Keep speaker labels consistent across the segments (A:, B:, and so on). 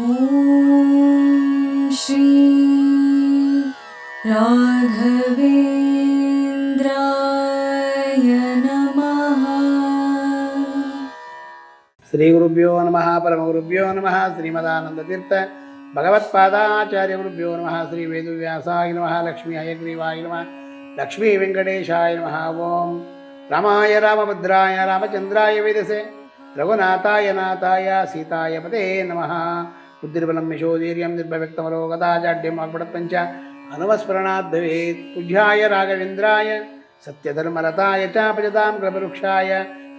A: ॐ श्री राघवेन्द्राय नमः
B: श्रीगुरुभ्यो नमः परमगुरुभ्यो नमः श्रीमदानन्दतीर्थ भगवत्पादाचार्यगुरुभ्यो नमः श्रीवेदुव्यासाय नमः लक्ष्मी हयग्रीवाय नमः लक्ष्मीवेङ्कटेशाय नमः ॐ रामाय रामभद्राय रामचन्द्राय वेदसे रघुनाथाय नाथाय सीताय पते नमः ಬುದ್ಧಿರ್ಬಲಂ ಯಶೋಧೀರ್ಯಂ ನಿರ್ಭವ್ಯಕ್ತಮರೋ ಗದಾಜಾಡ್ಯಂ ವಾಗ್ಬಡಪಂಚ ಹನುಮಸ್ಮರಣಾತ್ ಭವೇತ್ ಪೂಜ್ಯಾಯ ರಾಘವೇಂದ್ರಾಯ ಸತ್ಯಧರ್ಮರತಾಯ ಚಾಪಜತಾಂ ಕೃಪವೃಕ್ಷಾಯ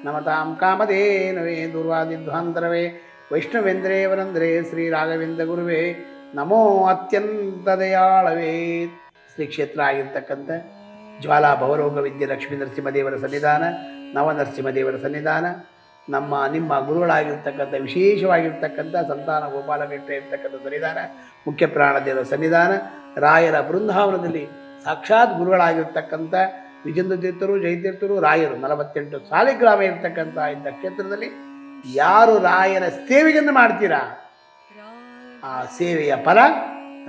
B: ನಮತಾಂ ಕಾಮಧೇನವೇ ದುರ್ವಾದಿಧ್ವಾಂತರವೇ. ವೈಷ್ಣವೇಂದ್ರೇ ವರಂದ್ರೇ ಶ್ರೀ ರಾಘವೇಂದ್ರ ಗುರುವೇ. ನಮೋ ಅತ್ಯಂತ ದಯಾಳವೇ. ಶ್ರೀ ಕ್ಷೇತ್ರ ಆಗಿರ್ತಕ್ಕಂಥ ಜ್ವಾಲಾ ಭವರೋಗ ವಿದ್ಯೆ ಲಕ್ಷ್ಮೀ ನರಸಿಂಹದೇವರ ಸನ್ನಿಧಾನ, ನವನರಸಿಂಹದೇವರ ಸನ್ನಿಧಾನ ನಮ್ಮ ನಿಮ್ಮ ಗುರುಗಳಾಗಿರ್ತಕ್ಕಂಥ, ವಿಶೇಷವಾಗಿರ್ತಕ್ಕಂಥ ಸಂತಾನ ಗೋಪಾಲಕೃಷ್ಣ ಇರ್ತಕ್ಕಂಥ ಸನ್ನಿಧಾನ, ಮುಖ್ಯ ಪ್ರಾಣದೇವರ ಸನ್ನಿಧಾನ, ರಾಯರ ಬೃಂದಾವನದಲ್ಲಿ ಸಾಕ್ಷಾತ್ ಗುರುಗಳಾಗಿರ್ತಕ್ಕಂಥ ವಿಜೇಂದ್ರ ತೀರ್ಥರು ಜಯತೀರ್ಥರು, ರಾಯರು, ನಲವತ್ತೆಂಟು ಸಾಲಿಗ್ರಾಮ ಇರ್ತಕ್ಕಂಥ ಇಂಥ ಕ್ಷೇತ್ರದಲ್ಲಿ ಯಾರು ರಾಯರ ಸೇವೆಯನ್ನು ಮಾಡ್ತೀರಾ? ಆ ಸೇವೆಯ ಫಲ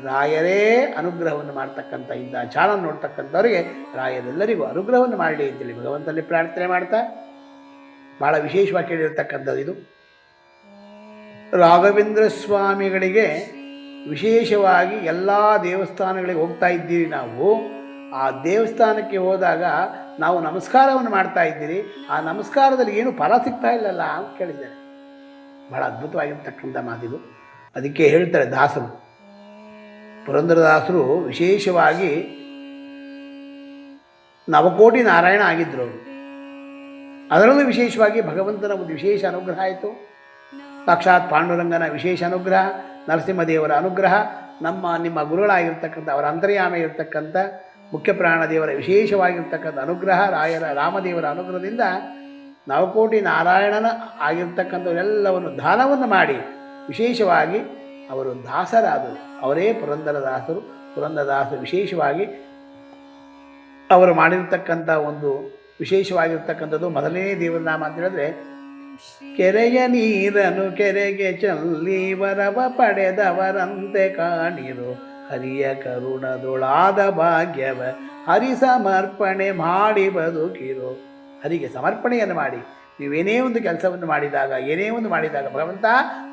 B: ರಾಯರೇ ಅನುಗ್ರಹವನ್ನು ಮಾಡ್ತಕ್ಕಂಥ ಇಂಥ ಚಾನಲ್ ನೋಡ್ತಕ್ಕಂಥವರಿಗೆ ರಾಯರೆಲ್ಲರಿಗೂ ಅನುಗ್ರಹವನ್ನು ಮಾಡಲಿ ಅಂತೇಳಿ ಭಗವಂತನಲ್ಲಿ ಪ್ರಾರ್ಥನೆ ಮಾಡ್ತಾ ಭಾಳ ವಿಶೇಷವಾಗಿ ಕೇಳಿರ್ತಕ್ಕಂಥದ್ದು ಇದು. ರಾಘವೇಂದ್ರ ಸ್ವಾಮಿಗಳಿಗೆ ವಿಶೇಷವಾಗಿ ಎಲ್ಲ ದೇವಸ್ಥಾನಗಳಿಗೆ ಹೋಗ್ತಾ ಇದ್ದೀರಿ ನಾವು. ಆ ದೇವಸ್ಥಾನಕ್ಕೆ ಹೋದಾಗ ನಾವು ನಮಸ್ಕಾರವನ್ನು ಮಾಡ್ತಾ ಇದ್ದೀರಿ. ಆ ನಮಸ್ಕಾರದಲ್ಲಿ ಏನು ಫಲ ಸಿಗ್ತಾ ಇಲ್ಲಲ್ಲ ಅಂತ ಕೇಳಿದ್ದಾರೆ. ಬಹಳ ಅದ್ಭುತವಾಗಿರ್ತಕ್ಕಂಥ ಮಾತಿದು. ಅದಕ್ಕೆ ಹೇಳ್ತಾರೆ ದಾಸರು. ಪುರಂದರದಾಸರು ವಿಶೇಷವಾಗಿ ನವಕೋಟಿ ನಾರಾಯಣ ಆಗಿದ್ದರು ಅವರು. ಅದರಲ್ಲೂ ವಿಶೇಷವಾಗಿ ಭಗವಂತನ ಒಂದು ವಿಶೇಷ ಅನುಗ್ರಹ ಆಯಿತು. ಸಾಕ್ಷಾತ್ ಪಾಂಡುರಂಗನ ವಿಶೇಷ ಅನುಗ್ರಹ, ನರಸಿಂಹದೇವರ ಅನುಗ್ರಹ, ನಮ್ಮ, ನಿಮ್ಮ ಗುರುಗಳಾಗಿರ್ತಕ್ಕಂಥ, ಅವರ ಅಂತರ್ಯಾಮ ಇರತಕ್ಕಂಥ, ಮುಖ್ಯ ಪ್ರಾಣದೇವರ ವಿಶೇಷವಾಗಿರ್ತಕ್ಕಂಥ ಅನುಗ್ರಹ, ರಾಯರ, ರಾಮದೇವರ ಅನುಗ್ರಹದಿಂದ ನವಕೋಟಿ ನಾರಾಯಣನ ಆಗಿರ್ತಕ್ಕಂಥವರೆಲ್ಲವನ್ನು ದಾನವನ್ನು ಮಾಡಿ ವಿಶೇಷವಾಗಿ ಅವರು ದಾಸರಾದರು. ಅವರೇ ಪುರಂದರದಾಸರು. ಪುರಂದರದಾಸರು ವಿಶೇಷವಾಗಿ ಅವರು ಮಾಡಿರ್ತಕ್ಕಂಥ ಒಂದು ವಿಶೇಷವಾಗಿರ್ತಕ್ಕಂಥದ್ದು ಮೊದಲನೇ ದೇವರ ನಾಮ ಅಂತ ಹೇಳಿದ್ರೆ ಕೆರೆಯ ನೀರನು ಕೆರೆಗೆ ಚಲ್ಲಿ ವರವ ಪಡೆದವರಂತೆ ಕಾಣಿರು. ಹರಿಯ ಕರುಣದೊಳಾದ ಭಾಗ್ಯವ ಹರಿ ಸಮರ್ಪಣೆ ಮಾಡಿ ಬದುಕಿರು. ಹರಿಗೆ ಸಮರ್ಪಣೆಯನ್ನು ಮಾಡಿ. ನೀವೇನೇ ಒಂದು ಕೆಲಸವನ್ನು ಮಾಡಿದಾಗ, ಏನೇ ಒಂದು ಮಾಡಿದಾಗ, ಭಗವಂತ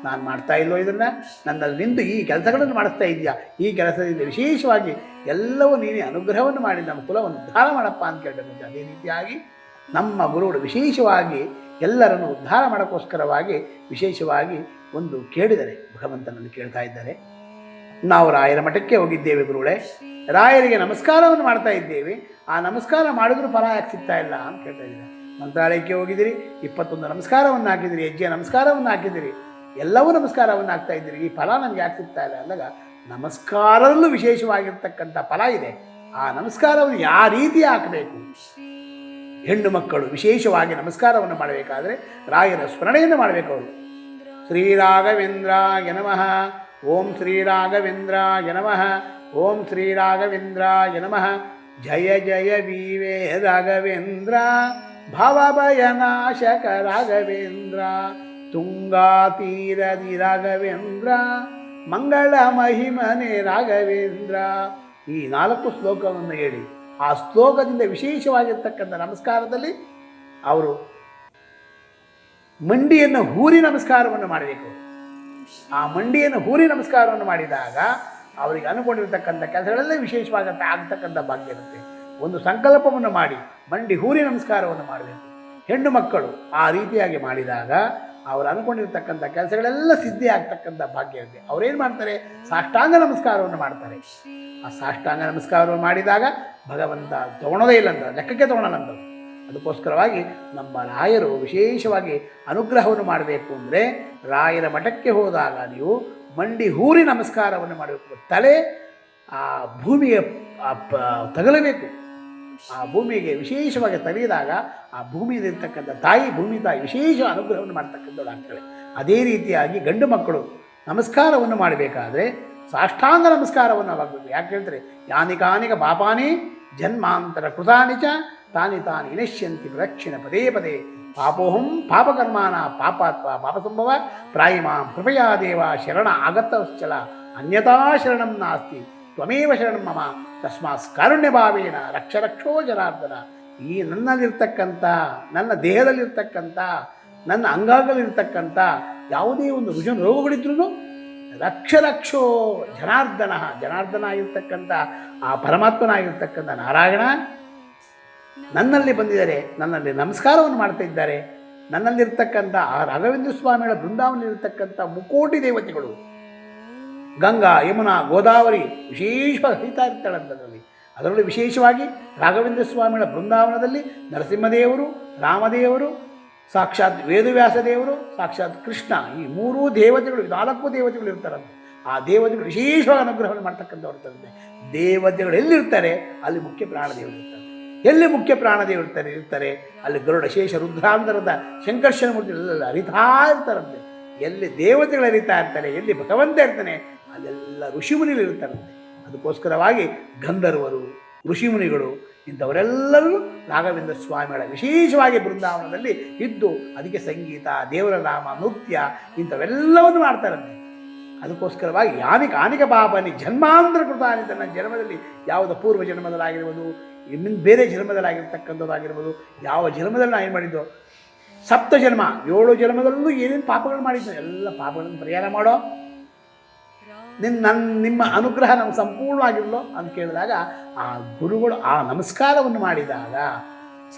B: ನಾನು ಮಾಡ್ತಾ ಇಲ್ಲೋ ಇದನ್ನು? ನನ್ನಲ್ಲಿ ನಿಂತು ಈ ಕೆಲಸಗಳನ್ನು ಮಾಡಿಸ್ತಾ ಇದೆಯಾ ಈ ಕೆಲಸದಿಂದ ವಿಶೇಷವಾಗಿ ಎಲ್ಲವೂ ನೀನೇ ಅನುಗ್ರಹವನ್ನು ಮಾಡಿ, ನಮ್ಮ ಕುಲವನ್ನು ಉದ್ಧಾರ ಮಾಡಪ್ಪ ಅಂತ ಕೇಳಬೇಕು ಅದೇ ರೀತಿಯಾಗಿ ನಮ್ಮ ಗುರುಗಳು ವಿಶೇಷವಾಗಿ ಎಲ್ಲರನ್ನು ಉದ್ಧಾರ ಮಾಡೋಕ್ಕೋಸ್ಕರವಾಗಿ ವಿಶೇಷವಾಗಿ ಒಂದು ಕೇಳಿದರೆ, ಭಗವಂತನನ್ನು ಕೇಳ್ತಾ ಇದ್ದಾರೆ. ನಾವು ರಾಯರ ಮಠಕ್ಕೆ ಹೋಗಿದ್ದೇವೆ ಗುರುಗಳೇ. ರಾಯರಿಗೆ ನಮಸ್ಕಾರವನ್ನು ಮಾಡ್ತಾ ಇದ್ದೇವೆ. ಆ ನಮಸ್ಕಾರ ಮಾಡಿದ್ರೂ ಫಲ ಯಾಕೆ ಸಿಗ್ತಾ ಇಲ್ಲ ಅಂತ ಕೇಳ್ತಾ ಇದ್ದಾರೆ. ಮಂತ್ರಾಲಯಕ್ಕೆ ಹೋಗಿದ್ದೀರಿ, ಇಪ್ಪತ್ತೊಂದು ನಮಸ್ಕಾರವನ್ನು ಹಾಕಿದಿರಿ ಹೆಜ್ಜೆ ನಮಸ್ಕಾರವನ್ನು ಹಾಕಿದಿರಿ ಎಲ್ಲವೂ ನಮಸ್ಕಾರವನ್ನು ಹಾಕ್ತಾ ಇದ್ದೀರಿ ಈ ಫಲ ನನಗೆ ಯಾಕೆ ಸಿಗ್ತಾ ಇಲ್ಲ ಅಂದಾಗ ನಮಸ್ಕಾರದಲ್ಲೂ ವಿಶೇಷವಾಗಿರ್ತಕ್ಕಂಥ ಫಲ ಇದೆ. ಆ ನಮಸ್ಕಾರವನ್ನು ಯಾವ ರೀತಿ ಹಾಕಬೇಕು? ಹೆಣ್ಣು ಮಕ್ಕಳು ವಿಶೇಷವಾಗಿ ನಮಸ್ಕಾರವನ್ನು ಮಾಡಬೇಕಾದ್ರೆ ರಾಯರ ಸ್ಮರಣೆಯನ್ನು ಮಾಡಬೇಕು ಅವರು ಶ್ರೀರಾಘವೇಂದ್ರ ನಮಃ, ಓಂ ಶ್ರೀರಾಘವೇಂದ್ರ ನಮಃ, ಓಂ ಶ್ರೀರಾಘವೇಂದ್ರ ನಮಃ, ಜಯ ಜಯ ವೀವೇ ರಾಘವೇಂದ್ರ. ಭವಭಯನಾಶಕ ರಾಘವೇಂದ್ರ ತುಂಗಾ ತೀರದಿ ರಾಘವೇಂದ್ರ, ಮಂಗಳ ಮಹಿಮನೆ ರಾಘವೇಂದ್ರ. ಈ ನಾಲ್ಕು ಶ್ಲೋಕವನ್ನು ಹೇಳಿ. ಆ ಶ್ಲೋಕದಿಂದ ವಿಶೇಷವಾಗಿರ್ತಕ್ಕಂಥ ನಮಸ್ಕಾರದಲ್ಲಿ ಅವರು ಮಂಡಿಯನ್ನು ಹೂರಿ ನಮಸ್ಕಾರವನ್ನು ಮಾಡಬೇಕು. ಆ ಮಂಡಿಯನ್ನು ಹೂರಿ ನಮಸ್ಕಾರವನ್ನು ಮಾಡಿದಾಗ ಅವರಿಗೆ ಅನುಕೊಂಡಿರ್ತಕ್ಕಂಥ ಕೆಲಸಗಳಲ್ಲೇ ವಿಶೇಷವಾಗಿ ಆಗ್ತಕ್ಕಂಥ ಭಾಗ್ಯ ಇರುತ್ತೆ. ಒಂದು ಸಂಕಲ್ಪವನ್ನು ಮಾಡಿ, ಮಂಡಿ ಹೂರಿ ನಮಸ್ಕಾರವನ್ನು ಮಾಡಬೇಕು. ಹೆಣ್ಣು ಮಕ್ಕಳು ಆ ರೀತಿಯಾಗಿ ಮಾಡಿದಾಗ ಅವರು ಅನ್ಕೊಂಡಿರ್ತಕ್ಕಂಥ ಕೆಲಸಗಳೆಲ್ಲ ಸಿದ್ಧಿ ಆಗ್ತಕ್ಕಂಥ ಭಾಗ್ಯ ಇದೆ ಅವರೇನು ಮಾಡ್ತಾರೆ? ಸಾಷ್ಟಾಂಗ ನಮಸ್ಕಾರವನ್ನು ಮಾಡ್ತಾರೆ. ಆ ಸಾಷ್ಟಾಂಗ ನಮಸ್ಕಾರವನ್ನು ಮಾಡಿದಾಗ ಭಗವಂತ ತೊಗೊಳೋದೇ ಇಲ್ಲ ಅಂತ, ಲೆಕ್ಕಕ್ಕೆ ತೊಗೊಳಲ್ಲಂತ ಅದಕ್ಕೋಸ್ಕರವಾಗಿ ನಮ್ಮ ರಾಯರು ವಿಶೇಷವಾಗಿ ಅನುಗ್ರಹವನ್ನು ಮಾಡಬೇಕು ಅಂದರೆ ರಾಯರ ಮಠಕ್ಕೆ ಹೋದಾಗ ನೀವು ಮಂಡಿ ಹೂರಿ ನಮಸ್ಕಾರವನ್ನು ಮಾಡಬೇಕು. ತಲೆ ಆ ಭೂಮಿಗೆ ತಗಲಬೇಕು. ಆ ಭೂಮಿಗೆ ವಿಶೇಷವಾಗಿ ತಲೆಯಿದಾಗ ಆ ಭೂಮಿಯಲ್ಲಿರ್ತಕ್ಕಂಥ ತಾಯಿ, ಭೂಮಿ ತಾಯಿ ವಿಶೇಷ ಅನುಗ್ರಹವನ್ನು ಮಾಡ್ತಕ್ಕಂಥವ್ರು ಆಗ್ತಾಳೆ ಅದೇ ರೀತಿಯಾಗಿ ಗಂಡು ಮಕ್ಕಳು ನಮಸ್ಕಾರವನ್ನು ಮಾಡಬೇಕಾದ್ರೆ ಸಾಷ್ಟಾಂಗ ನಮಸ್ಕಾರವನ್ನು ಆಗಬೇಕು ಯಾಕೆ ಹೇಳ್ತಾರೆ? ಯಾನಿಕಾನಿಕ ಪಾಪಾನಿ ಜನ್ಮಾಂತರ ಕೃತಾನಿಚ ತಾನಿ ತಾನಿ ಇನಶ್ಯಂತಿ ಪ್ರದಕ್ಷಿಣ ಪದೇ ಪದೇ. ಪಾಪೋಹಂ ಪಾಪಕರ್ಮಾನ ಪಾಪಾತ್ವ ಪಾಪಸಂಭವ ಪ್ರಾಯಿಮಾಂ ಕೃಪಯಾ ದೇವ ಶರಣ ಆಗತಶ್ಚಲ. ಅನ್ಯತಾ ಶರಣಂ ನಾಸ್ತಿ. ತ್ವಮೇವ ಶರಣಂ ಮಮ. ತಸ್ಮಾತ್ ಕಾರುಣ್ಯಭಾವೇನ ರಕ್ಷ ರಕ್ಷೋ ಜನಾರ್ದನ. ಈ ನನ್ನಲ್ಲಿರ್ತಕ್ಕಂಥ, ನನ್ನ ದೇಹದಲ್ಲಿರ್ತಕ್ಕಂಥ, ನನ್ನ ಅಂಗಾಂಗದಲ್ಲಿರ್ತಕ್ಕಂಥ ಯಾವುದೇ ಒಂದು ರುಜು ರೋಗಗಳಿದ್ರೂ ರಕ್ಷ ರಕ್ಷೋ ಜನಾರ್ದನ. ಜನಾರ್ದನ ಆಗಿರ್ತಕ್ಕಂಥ, ಆ ಪರಮಾತ್ಮನಾಗಿರ್ತಕ್ಕಂಥ ನಾರಾಯಣ ನನ್ನಲ್ಲಿ ಬಂದಿದ್ದಾರೆ, ನನ್ನಲ್ಲಿ ನಮಸ್ಕಾರವನ್ನು ಮಾಡ್ತಾ ಇದ್ದಾರೆ. ನನ್ನಲ್ಲಿರ್ತಕ್ಕಂಥ ಆ ರಾಘವೇಂದ್ರ ಸ್ವಾಮಿಗಳ ಬೃಂದಾವನಲ್ಲಿರ್ತಕ್ಕಂಥ ಮುಕೋಟಿ ದೇವತೆಗಳು ಗಂಗಾ, ಯಮುನಾ, ಗೋದಾವರಿ ವಿಶೇಷವಾಗಿ ಹರಿತಾ ಇರ್ತಾಳೆ ಅದರಲ್ಲಿ ಅದರಲ್ಲೂ ವಿಶೇಷವಾಗಿ ರಾಘವೇಂದ್ರ ಸ್ವಾಮಿಗಳ ಬೃಂದಾವನದಲ್ಲಿ ನರಸಿಂಹದೇವರು, ರಾಮದೇವರು, ಸಾಕ್ಷಾತ್ ವೇದವ್ಯಾಸ ದೇವರು ಸಾಕ್ಷಾತ್ ಕೃಷ್ಣ, ಈ ಮೂರೂ ದೇವತೆಗಳು ನಾಲ್ಕು ದೇವತೆಗಳು ಇರ್ತಾರಂತೆ. ಆ ದೇವತೆಗಳು ವಿಶೇಷವಾಗಿ ಅನುಗ್ರಹವನ್ನು ಮಾಡ್ತಕ್ಕಂಥವ್ರು ಇರ್ತಾರಂತೆ. ದೇವತೆಗಳು ಎಲ್ಲಿರ್ತಾರೆ ಅಲ್ಲಿ ಮುಖ್ಯ ಪ್ರಾಣದೇವರು ಇರ್ತಾರೆ. ಎಲ್ಲಿ ಮುಖ್ಯ ಪ್ರಾಣದೇವರು ಇರ್ತಾರೆ? ಇರ್ತಾರೆ ಅಲ್ಲಿ ಗರುಡ, ಶೇಷ, ರುದ್ರಾಂತರದ ಶಂಕರ್ಷಣ ಮೂರ್ತಿ ಅರಿತಾ ಇರ್ತಾರಂತೆ. ಎಲ್ಲಿ ದೇವತೆಗಳು ಅರಿತಾ ಇರ್ತಾರೆ, ಎಲ್ಲಿ ಭಗವಂತ ಇರ್ತಾನೆ ಅಲ್ಲೆಲ್ಲ ಋಷಿಮುನಿಗಳು ಇರ್ತಾರಂತೆ ಅದಕ್ಕೋಸ್ಕರವಾಗಿ ಗಂಧರ್ವರು ಋಷಿಮುನಿಗಳು ಇಂಥವರೆಲ್ಲರೂ ರಾಘವೇಂದ್ರ ಸ್ವಾಮಿಗಳ ವಿಶೇಷವಾಗಿ ಬೃಂದಾವನದಲ್ಲಿ ಇದ್ದು ಅದಕ್ಕೆ ಸಂಗೀತ, ದೇವರ ನಾಮ, ನೃತ್ಯ ಇಂಥವೆಲ್ಲವನ್ನು ಮಾಡ್ತಾರಂತೆ. ಅದಕ್ಕೋಸ್ಕರವಾಗಿ ಯಾನಿಕ ಆನಿಕ ಪಾಪನಿ ಜನ್ಮಾಂತರ ಕೃತಾನಿ ತನ್ನ ಜನ್ಮದಲ್ಲಿ ಯಾವುದೋ ಪೂರ್ವ ಜನ್ಮದಲ್ಲಾಗಿರ್ಬೋದು ಇನ್ನಿಂದ ಬೇರೆ ಜನ್ಮದಲ್ಲಾಗಿರ್ತಕ್ಕಂಥದ್ದಾಗಿರ್ಬೋದು, ಯಾವ ಜನ್ಮದಲ್ಲಿ ನಾನು ಏನು ಮಾಡಿದ್ದು, ಸಪ್ತ ಜನ್ಮ, ಏಳು ಜನ್ಮದಲ್ಲೂ ಏನೇನು ಪಾಪಗಳು ಮಾಡಿದ್ದು, ಎಲ್ಲ ಪಾಪಗಳನ್ನು ಪರಿಹಾರ ಮಾಡೋ ನಿನ್ನ ನನ್ನ ನಿಮ್ಮ ಅನುಗ್ರಹ ನಮ್ಗೆ ಸಂಪೂರ್ಣವಾಗಿರಲೋ ಅಂತ ಕೇಳಿದಾಗ ಆ ಗುರುಗಳು ಆ ನಮಸ್ಕಾರವನ್ನು ಮಾಡಿದಾಗ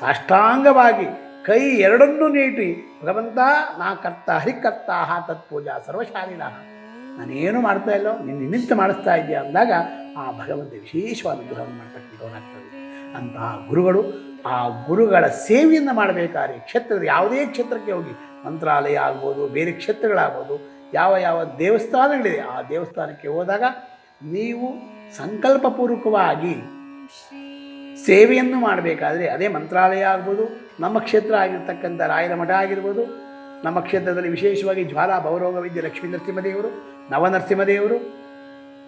B: ಸಾಷ್ಟಾಂಗವಾಗಿ ಕೈ ಎರಡನ್ನೂ ನೀಟಿ, ಭಗವಂತ ನಾ ಕರ್ತ ಹರಿಕರ್ತ ತತ್ಪೂಜಾ ಸರ್ವಶಾಲಿನ. ನಾನೇನು ಮಾಡ್ತಾ ಇಲ್ಲೋ ನಿನ್ನ ನಿಮಿತ್ತ ಮಾಡಿಸ್ತಾ ಇದೆಯಾ ಅಂದಾಗ ಆ ಭಗವಂತ ವಿಶೇಷವಾದ ಅನುಗ್ರಹವನ್ನು ಮಾಡ್ತಕ್ಕಂಥವನಾಗ್ತದೆ ಅಂತಹ ಗುರುಗಳು ಆ ಗುರುಗಳ ಸೇವೆಯನ್ನು ಮಾಡಬೇಕಾದ್ರೆ ಕ್ಷೇತ್ರದ ಯಾವುದೇ ಕ್ಷೇತ್ರಕ್ಕೆ ಹೋಗಿ, ಮಂತ್ರಾಲಯ ಆಗ್ಬೋದು, ಬೇರೆ ಕ್ಷೇತ್ರಗಳಾಗ್ಬೋದು ಯಾವ ಯಾವ ದೇವಸ್ಥಾನಗಳಿದೆ ಆ ದೇವಸ್ಥಾನಕ್ಕೆ ಹೋದಾಗ ನೀವು ಸಂಕಲ್ಪಪೂರ್ವಕವಾಗಿ ಸೇವೆಯನ್ನು ಮಾಡಬೇಕಾದ್ರೆ ಅದೇ ಮಂತ್ರಾಲಯ ಆಗ್ಬೋದು, ನಮ್ಮ ಕ್ಷೇತ್ರ ಆಗಿರ್ತಕ್ಕಂಥ ರಾಯರ ಮಠ ಆಗಿರ್ಬೋದು, ನಮ್ಮ ಕ್ಷೇತ್ರದಲ್ಲಿ ವಿಶೇಷವಾಗಿ ಜ್ವಾಲಾ ಭವರೋಗ ವಿದ್ಯೆ ಲಕ್ಷ್ಮೀ ನರಸಿಂಹದೇವರು ನವನರಸಿಂಹದೇವರು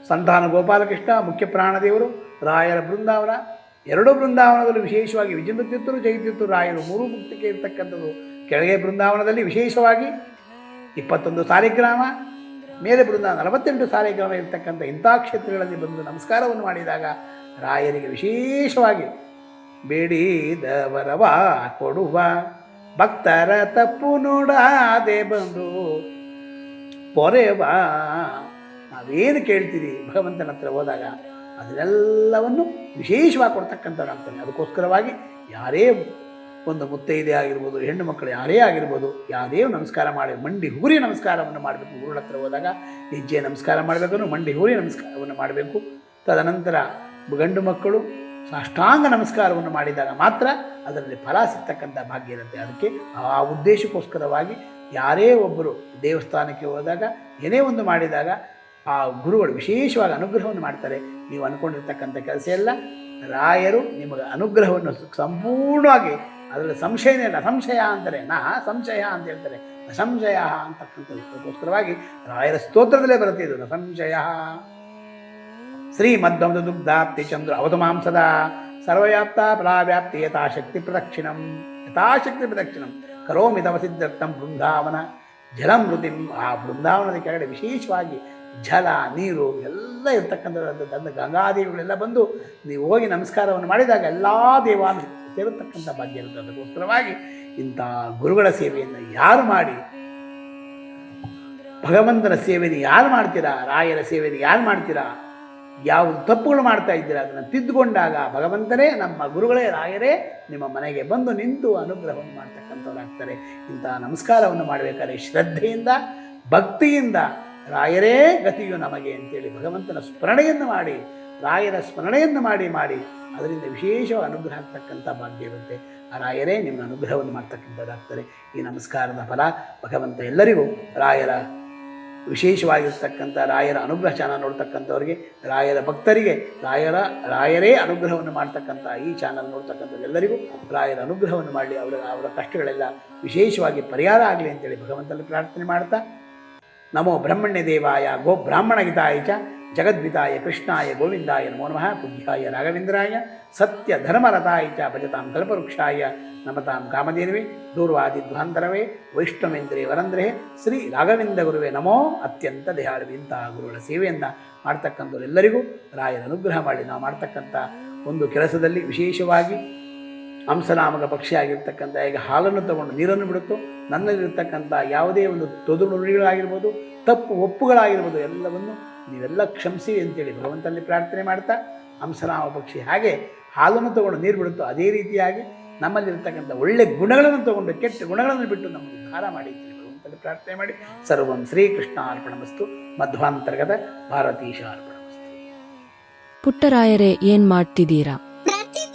B: ಸಂತಾನ ಗೋಪಾಲಕೃಷ್ಣ, ಮುಖ್ಯ ಪ್ರಾಣದೇವರು, ರಾಯರ ಬೃಂದಾವನ, ಎರಡು ಬೃಂದಾವನದಲ್ಲಿ ವಿಶೇಷವಾಗಿ ವಿಜಯತೀರ್ಥರು ಜಯತೀರ್ಥರು ರಾಯರು ಮೂರು ಮುಕ್ತಿಗೆ ಇರ್ತಕ್ಕಂಥದ್ದು ಕೆಳಗೆ ಬೃಂದಾವನದಲ್ಲಿ ವಿಶೇಷವಾಗಿ ಇಪ್ಪತ್ತೊಂದು ಸಾಲಿಗ್ರಾಮ ಮೇಲೆ ಬೃಂದ ನಲವತ್ತೆಂಟು ಸಾಲಿಗ್ರಾಮ ಇರ್ತಕ್ಕಂಥ ಇಂಥ ಕ್ಷೇತ್ರಗಳಲ್ಲಿ ಬಂದು ನಮಸ್ಕಾರವನ್ನು ಮಾಡಿದಾಗ ರಾಯರಿಗೆ ವಿಶೇಷವಾಗಿ ಬೇಡಿದವರವ ಕೊಡುವ, ಭಕ್ತರ ತಪ್ಪು ನೋಡಾದೆ ಬಂದು ಪೊರೆವ? ನಾವೇನು ಕೇಳ್ತೀರಿ? ಭಗವಂತನ ಹತ್ರ ಹೋದಾಗ ಅದನ್ನೆಲ್ಲವನ್ನು ವಿಶೇಷವಾಗಿ ಕೊಡ್ತಕ್ಕಂಥವ್ರು ಆಗ್ತಾನೆ ಅದಕ್ಕೋಸ್ಕರವಾಗಿ ಯಾರೇ ಒಂದು ಮುತ್ತೈದೆ ಆಗಿರ್ಬೋದು, ಹೆಣ್ಣು ಮಕ್ಕಳು ಯಾರೇ ಆಗಿರ್ಬೋದು, ಯಾವುದೇ ನಮಸ್ಕಾರ ಮಾಡಿ, ಮಂಡಿ ಹೂರಿ ನಮಸ್ಕಾರವನ್ನು ಮಾಡಬೇಕು ಗುರುಳ ಹತ್ರ ಹೋದಾಗ ಹೆಜ್ಜೆ ನಮಸ್ಕಾರ ಮಾಡಬೇಕು, ಮಂಡಿ ಹೂರಿ ನಮಸ್ಕಾರವನ್ನು ಮಾಡಬೇಕು. ತದನಂತರ ಗಂಡು ಮಕ್ಕಳು ಸಾಷ್ಟಾಂಗ ನಮಸ್ಕಾರವನ್ನು ಮಾಡಿದಾಗ ಮಾತ್ರ ಅದರಲ್ಲಿ ಫಲ ಸಿಗ್ತಕ್ಕಂಥ ಭಾಗ್ಯ ಇರುತ್ತೆ. ಅದಕ್ಕೆ ಆ ಉದ್ದೇಶಕ್ಕೋಸ್ಕರವಾಗಿ ಯಾರೇ ಒಬ್ಬರು ದೇವಸ್ಥಾನಕ್ಕೆ ಹೋದಾಗ, ಏನೇ ಒಂದು ಮಾಡಿದಾಗ ಆ ಗುರುಗಳು ವಿಶೇಷವಾಗಿ ಅನುಗ್ರಹವನ್ನು ಮಾಡ್ತಾರೆ. ನೀವು ಅಂದ್ಕೊಂಡಿರ್ತಕ್ಕಂಥ ಕೆಲಸ ಎಲ್ಲ ರಾಯರು ನಿಮಗೆ ಅನುಗ್ರಹವನ್ನು ಸಂಪೂರ್ಣವಾಗಿ ಅದರಲ್ಲಿ ಸಂಶಯನೇ ಇಲ್ಲ. ಸಂಶಯ ಅಂತಾರೆ ನಾ ಸಂಶಯ ಅಂತ ಹೇಳ್ತಾರೆ. ನ ಸಂಶಯ ಅಂತಕ್ಕಂಥದಕ್ಕೋಸ್ಕರವಾಗಿ ರಾಯರ ಸ್ತೋತ್ರದಲ್ಲೇ ಬರುತ್ತೆ ಇದು. ನ ಶ್ರೀ ಮಧ್ವಂಧ ದುಗ್ಧಾಪ್ತಿ ಚಂದ್ರ ಅವಧಮಾಂಸದ ಸರ್ವವ್ಯಾಪ್ತ ಫಲಾವ್ಯಾಪ್ತಿ ಯಥಾಶಕ್ತಿ ಪ್ರದಕ್ಷಿಣಂ. ಯಥಾಶಕ್ತಿ ಪ್ರದಕ್ಷಿಣಂ. ಕರೋಮಿ ತವ ಸಿದ್ಧರ್ಥಂ ಬೃಂದಾವನ. ಜಲಮೃತಿಂ ಆ ಬೃಂದಾವನದ ಕೆಳಗಡೆ ವಿಶೇಷವಾಗಿ ಜಲ, ನೀರು ಎಲ್ಲ ಇರ್ತಕ್ಕಂಥದ್ದು. ಗಂಗಾದೇವಿಗಳೆಲ್ಲ ಬಂದು ನೀವು ಹೋಗಿ ನಮಸ್ಕಾರವನ್ನು ಮಾಡಿದಾಗ ಎಲ್ಲ ದೇವಾನು ಸೇರತಕ್ಕಂಥ ಭಾಗ್ಯ ಇರುತ್ತೆ. ಅದಕ್ಕೋಸ್ಕರವಾಗಿ ಇಂಥ ಗುರುಗಳ ಸೇವೆಯನ್ನು ಯಾರು ಮಾಡಿ? ಭಗವಂತನ ಸೇವೆಯನ್ನು ಯಾರು ಮಾಡ್ತೀರಾ? ರಾಯರ ಸೇವೆಯನ್ನು ಯಾರು ಮಾಡ್ತೀರಾ? ಯಾವುದು ತಪ್ಪುಗಳು ಮಾಡ್ತಾ ಇದ್ದೀರಾ? ಅದನ್ನು ತಿದ್ದುಕೊಂಡಾಗ ಭಗವಂತನೇ ನಮ್ಮ ಗುರುಗಳೇ, ರಾಯರೇ ನಿಮ್ಮ ಮನೆಗೆ ಬಂದು ನಿಂತು ಅನುಗ್ರಹವನ್ನು ಮಾಡ್ತಕ್ಕಂಥವರಾಗ್ತಾರೆ. ಇಂಥ ನಮಸ್ಕಾರವನ್ನು ಮಾಡಬೇಕಾದ್ರೆ ಶ್ರದ್ಧೆಯಿಂದ, ಭಕ್ತಿಯಿಂದ ರಾಯರೇ ಗತಿಯು ನಮಗೆ ಅಂತೇಳಿ ಭಗವಂತನ ಸ್ಮರಣೆಯನ್ನು ಮಾಡಿ ರಾಯರ ಸ್ಮರಣೆಯನ್ನು ಮಾಡಿ ಮಾಡಿ ಅದರಿಂದ ವಿಶೇಷ ಅನುಗ್ರಹ ಆಗ್ತಕ್ಕಂಥ ಭಾಗ್ಯ ಇರುತ್ತೆ. ಆ ರಾಯರೇ ನಿಮ್ಮ ಅನುಗ್ರಹವನ್ನು ಮಾಡ್ತಕ್ಕಂಥದ್ದಾಗ್ತಾರೆ. ಈ ನಮಸ್ಕಾರದ ಫಲ ಭಗವಂತ ಎಲ್ಲರಿಗೂ ರಾಯರ ವಿಶೇಷವಾಗಿರ್ತಕ್ಕಂಥ ರಾಯರ ಅನುಗ್ರಹ ಚಾನಲ್ ನೋಡ್ತಕ್ಕಂಥವ್ರಿಗೆ, ರಾಯರ ಭಕ್ತರಿಗೆ, ರಾಯರ, ರಾಯರೇ ಅನುಗ್ರಹವನ್ನು ಮಾಡ್ತಕ್ಕಂಥ ಈ ಚಾನಲ್ ನೋಡ್ತಕ್ಕಂಥ ಎಲ್ಲರಿಗೂ ರಾಯರ ಅನುಗ್ರಹವನ್ನು ಮಾಡಲಿ ಅವರ ಅವರ ಕಷ್ಟಗಳೆಲ್ಲ ವಿಶೇಷವಾಗಿ ಪರಿಹಾರ ಆಗಲಿ ಅಂತೇಳಿ ಭಗವಂತನಲ್ಲಿ ಪ್ರಾರ್ಥನೆ ಮಾಡ್ತಾ, ನಮೋ ಬ್ರಹ್ಮಣ್ಯ ದೇವಾಯ ಗೋ ಬ್ರಾಹ್ಮಣ ಗೀತಾಯ ಚ ಜಗದ್ವಿತಾಯ ಕೃಷ್ಣಾಯ ಗೋವಿಂದಾಯ ನಮೋ ನಮಃ, ಪೂಜ್ಯಾಯ ರಾಘವೇಂದ್ರಾಯ, ಸತ್ಯ ಧರ್ಮರತಾಯ ಚ ಭಜತಾಂ ಕಲ್ಪವೃಕ್ಷಾಯ, ನಮತಾಂ ಕಾಮಧೇನುವೆ, ದೂರ್ವಾದಿ ಧ್ವಾಂತರವೇ ವೈಷ್ಣವೇಂದ್ರೇ ವರಂದ್ರೇ, ಶ್ರೀ ರಾಘವೇಂದ್ರ ಗುರುವೇ ನಮೋ, ಅತ್ಯಂತ ದೇಹಾಳು ಇಂತಹ ಗುರುಗಳ ಸೇವೆಯನ್ನು ಮಾಡ್ತಕ್ಕಂಥವರೆಲ್ಲರಿಗೂ ರಾಯರ ಅನುಗ್ರಹ ಮಾಡಿ ನಾವು ಮಾಡ್ತಕ್ಕಂಥ ಒಂದು ಕೆಲಸದಲ್ಲಿ ವಿಶೇಷವಾಗಿ ಹಂಸನಾಮಕ ಪಕ್ಷಿ ಆಗಿರ್ತಕ್ಕಂಥ ಈಗ ಹಾಲನ್ನು ತಗೊಂಡು ನೀರನ್ನು ಬಿಡುತ್ತೋ, ನನ್ನಲ್ಲಿರ್ತಕ್ಕಂಥ ಯಾವುದೇ ಒಂದು ತೊದು ನುಡಿಗಳಾಗಿರ್ಬೋದು ತಪ್ಪು ಒಪ್ಪುಗಳಾಗಿರ್ಬೋದು, ಎಲ್ಲವನ್ನು ನೀವೆಲ್ಲ ಕ್ಷಮಿಸಿ ಅಂತೇಳಿ ಭಗವಂತನಲ್ಲಿ ಪ್ರಾರ್ಥನೆ ಮಾಡ್ತಾ ಹಂಸನಾಮ ಪಕ್ಷಿ ಹಾಗೆ ಹಾಲನ್ನು ತಗೊಂಡು ನೀರು ಬಿಡುತ್ತೋ ಅದೇ ರೀತಿಯಾಗಿ ನಮ್ಮಲ್ಲಿರ್ತಕ್ಕಂಥ ಒಳ್ಳೆ ಗುಣಗಳನ್ನು ತಗೊಂಡು ಕೆಟ್ಟ ಗುಣಗಳನ್ನು ಬಿಟ್ಟು ನಮ್ಮನ್ನು ಉದ್ಧಾರ ಮಾಡಿ ಭಗವಂತನಲ್ಲಿ ಪ್ರಾರ್ಥನೆ ಮಾಡಿ. ಸರ್ವಂ ಶ್ರೀಕೃಷ್ಣ ಅರ್ಪಣಮಸ್ತು ಮಧ್ವಾಂತರ್ಗತ ಭಾರತೀಶ ಅರ್ಪಣಮಸ್ತು
C: ಪುಟ್ಟರಾಯರೇ, ಏನ್ ಮಾಡ್ತಿದ್ದೀರಾ?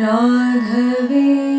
A: Lord, heavy.